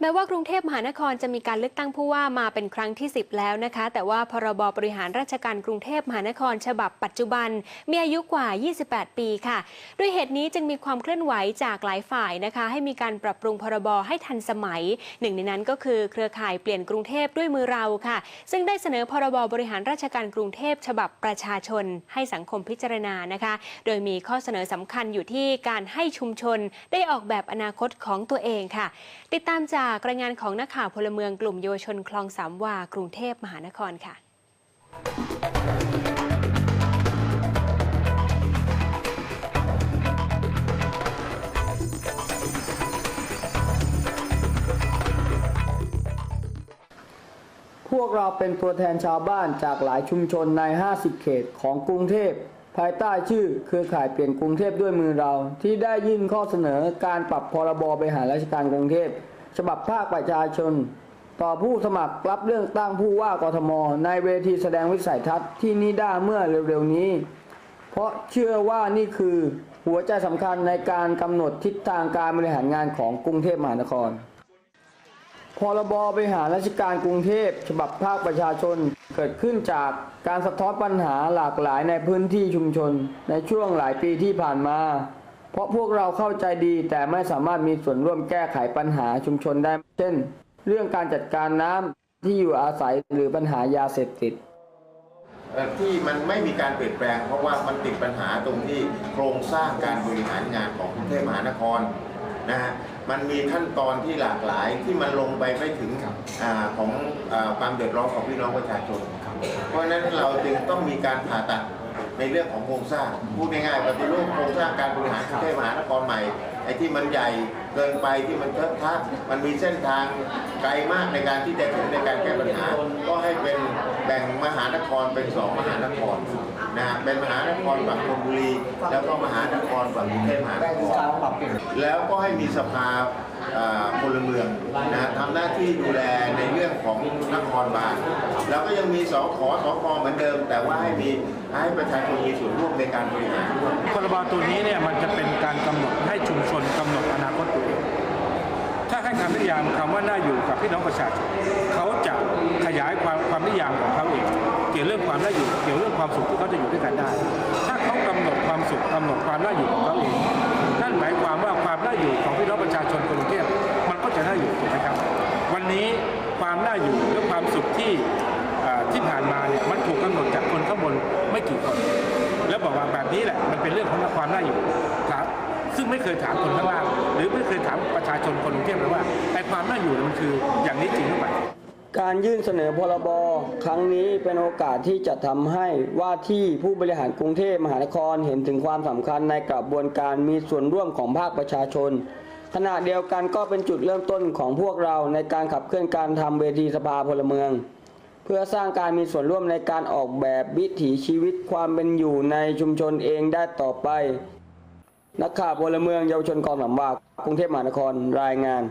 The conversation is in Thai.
แม้ว่ากรุงเทพมหานครจะมีการเลือกตั้งผู้ว่ามาเป็นครั้งที่ 10 แล้วนะคะ แต่ว่าพรบบริหารราชการกรุงเทพมหานคร ฉบับปัจจุบัน มีอายุกว่า 28 ปีค่ะ ด้วยเหตุนี้จึงมีความเคลื่อนไหวจากหลายฝ่ายนะคะ ให้มีการปรับปรุงพรบให้ทันสมัย หนึ่งในนั้นก็คือเครือข่ายเปลี่ยนกรุงเทพด้วยมือเราค่ะ ซึ่งได้เสนอพรบบริหารราชการกรุงเทพ ฉบับประชาชน ให้สังคมพิจารณานะคะ โดยมีข้อเสนอสำคัญอยู่ที่การให้ชุมชน ได้ออกแบบอนาคตของตัวเองค่ะ ติดตามจากรายงานของนักข่าวพลเมืองกลุ่มเยาวชนคลองสามวากรุงเทพมหานครค่ะพวกเราเป็นตัวแทนชาวบ้านจากหลายชุมชนใน 50 เขตของกรุงเทพ ภายใต้ชื่อเครือข่ายเปลี่ยนกรุงเทพด้วยมือเรา ที่ได้ยื่นข้อเสนอการปรับพรบ บริหารราชการกรุงเทพ ฉบับภาคประชาชน ต่อผู้สมัครรับเลือกตั้งผู้ว่ากทม ในเวทีแสดงวิสัยทัศน์ที่นิด้าเมื่อเร็วๆนี้ เพราะเชื่อว่านี่คือหัวใจสำคัญในการกำหนดทิศทางการบริหารงานของกรุงเทพมหานคร พรบ บริหารราชการกรุงเทพ ฉบับภาคประชาชนเกิดขึ้นจากการสะท้อนปัญหาหลากหลายในพื้นที่ชุมชน ในช่วงหลายปีที่ผ่านมา เพราะพวกเราเข้าใจดีแต่ไม่สามารถมีส่วนร่วมแก้ไขปัญหาชุมชนได้ เช่น เรื่องการจัดการน้ำที่อยู่อาศัยหรือปัญหายาเสพติดที่มันไม่มีการเปลี่ยนแปลง เพราะว่ามันติดปัญหาตรงที่โครงสร้างการบริหารงานของกรุงเทพมหานครนะฮะมันมีขั้นตอนที่หลากหลายที่มันลงไปไม่ถึงอของอความเดือดร้อนของพี่น้องประชาชน เพราะฉะนั้นเราจึงต้องมีการผ่าตัด ในเรื่องของโครงสร้างพูดง่ายๆปฏิรูปโครงสร้างการบริหารกรุงเทพมหานครใหม่ไอ้ที่มันใหญ่เกินไปที่มันเทอะทะมันมีเส้นทางไกลมากในการที่จะถึงในการแก้ปัญหา ก็ให้เป็น แบ่งมหานครเป็นสองมหานครนะฮะเป็นมหานครฝั่งธนบุรี แล้วก็มหานครฝั่งกรุงเทพมหานครแล้วก็ให้มีสภาพลเมืองนะทำหน้าที่ดูแลในเรื่องของนครบาลแล้วก็ยังมีสขสคเหมือนเดิม แต่ว่าให้มีให้ประชาชนมีส่วนร่วมในการบริหารด้วยพรบตัวนี้เนี่ยมันจะเป็นการกำหนดให้ชุมชนกำหนดอนาคตตัวเอง ถ้า ให้คำนิยามคำว่าน่าอยู่กับพี่น้องประชาชนเขาจะขยายความความนิยามของเขาเอง เกี่ยวเรื่องความน่าอยู่ เกี่ยวเรื่องความสุขที่เขาจะอยู่ด้วยกันได้ ถ้าเขากำหนดความสุขกำหนดความน่าอยู่ของเขาเองนั่นหมายความว่าความน่าอยู่ของพี่น้องประชาชนกรุงเทพมันก็จะน่าอยู่ถูกไหมครับ วันนี้ความน่าอยู่และความสุขที่ที่ผ่านมาเนี่ยมันถูกกำหนดจากคนข้างบนไม่กี่คน แล้วบอกว่าแบบนี้แหละมันเป็นเรื่องของความน่าอยู่ ซึ่งไม่เคยถามคนข้างล่าง หรือไม่เคยถามประชาชนคนกรุงเทพเลยว่าไอ้ความน่าอยู่มันคืออย่างนี้จริงหรือเปล่าการยื่นเสนอพรบครั้งนี้เป็นโอกาสที่จะทำให้ว่าที่ผู้บริหารกรุงเทพมหานครเห็นถึงความสำคัญในกระบวนการมีส่วนร่วมของภาคประชาชน ขณะเดียวกันก็เป็นจุดเริ่มต้นของพวกเราในการขับเคลื่อนการทำเวทีสภาพลเมือง เพื่อสร้างการมีส่วนร่วมในการออกแบบวิถีชีวิตความเป็นอยู่ในชุมชนเองได้ต่อไป นักข่าวพลเมืองเยาวชนกองหลำบากกรุงเทพมหานครรายงาน